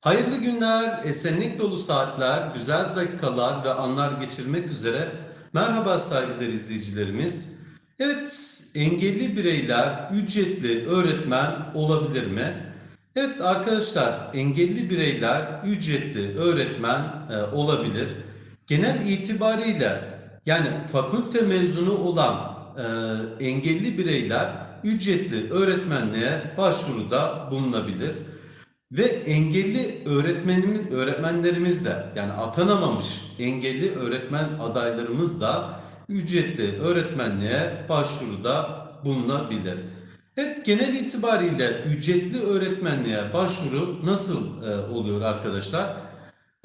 Hayırlı günler, esenlik dolu saatler, güzel dakikalar ve anlar geçirmek üzere. Merhaba saygıdeğer izleyicilerimiz. Evet, engelli bireyler ücretli öğretmen olabilir mi? Evet arkadaşlar, engelli bireyler ücretli öğretmen e, olabilir. Genel itibariyle yani fakülte mezunu olan e, engelli bireyler ücretli öğretmenliğe başvuruda bulunabilir. Ve engelli öğretmenimiz, öğretmenlerimiz de yani atanamamış engelli öğretmen adaylarımız da ücretli öğretmenliğe başvuruda bulunabilir. Evet genel itibariyle ücretli öğretmenliğe başvuru nasıl e, oluyor arkadaşlar?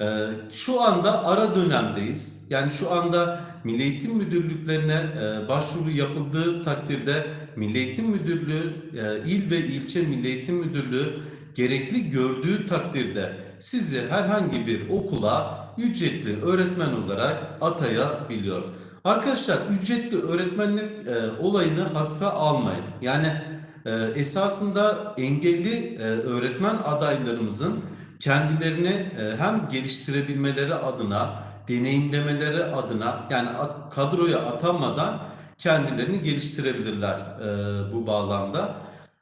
E, şu anda ara dönemdeyiz. Yani şu anda Milli Eğitim Müdürlüklerine e, başvuru yapıldığı takdirde Milli Eğitim Müdürlüğü, e, il ve ilçe Milli Eğitim Müdürlüğü gerekli gördüğü takdirde sizi herhangi bir okula ücretli öğretmen olarak atayabiliyor. Arkadaşlar ücretli öğretmenlik e, olayını hafife almayın. Yani e, esasında engelli e, öğretmen adaylarımızın kendilerini e, hem geliştirebilmeleri adına, deneyimlemeleri adına yani at- kadroya atanmadan kendilerini geliştirebilirler e, bu bağlamda.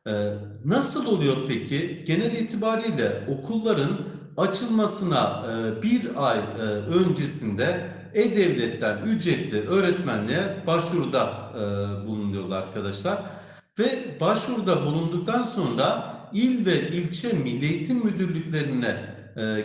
Ee, nasıl oluyor peki? Genel itibariyle okulların açılmasına e, bir ay e, öncesinde E-Devlet'ten ücretli öğretmenliğe başvuruda e, bulunuyorlar arkadaşlar. Ve başvuruda bulunduktan sonra il ve ilçe milli eğitim müdürlüklerine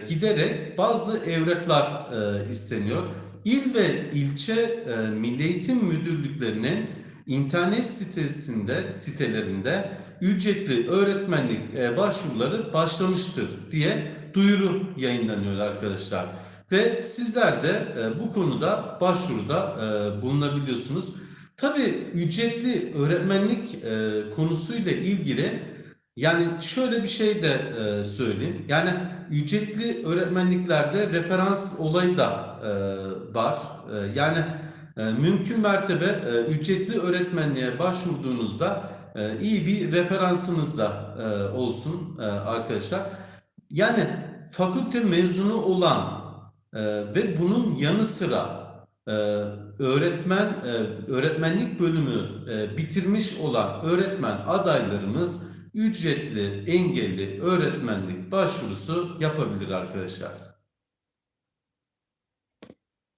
giderek bazı evraklar isteniyor. İl ve ilçe milli eğitim müdürlüklerinin internet sitesinde sitelerinde ücretli öğretmenlik e, başvuruları başlamıştır diye duyuru yayınlanıyor arkadaşlar. Ve sizler de e, bu konuda başvuruda e, bulunabiliyorsunuz. Tabii ücretli öğretmenlik konusuyla ilgili yani şöyle bir şey de söyleyeyim. Yani ücretli öğretmenliklerde referans olayı da var. Yani mümkün mertebe ücretli öğretmenliğe başvurduğunuzda iyi bir referansınız da e, olsun e, arkadaşlar. Yani fakülte mezunu olan e, ve bunun yanı sıra öğretmen öğretmenlik bölümü bitirmiş olan öğretmen adaylarımız ücretli engelli öğretmenlik başvurusu yapabilir arkadaşlar.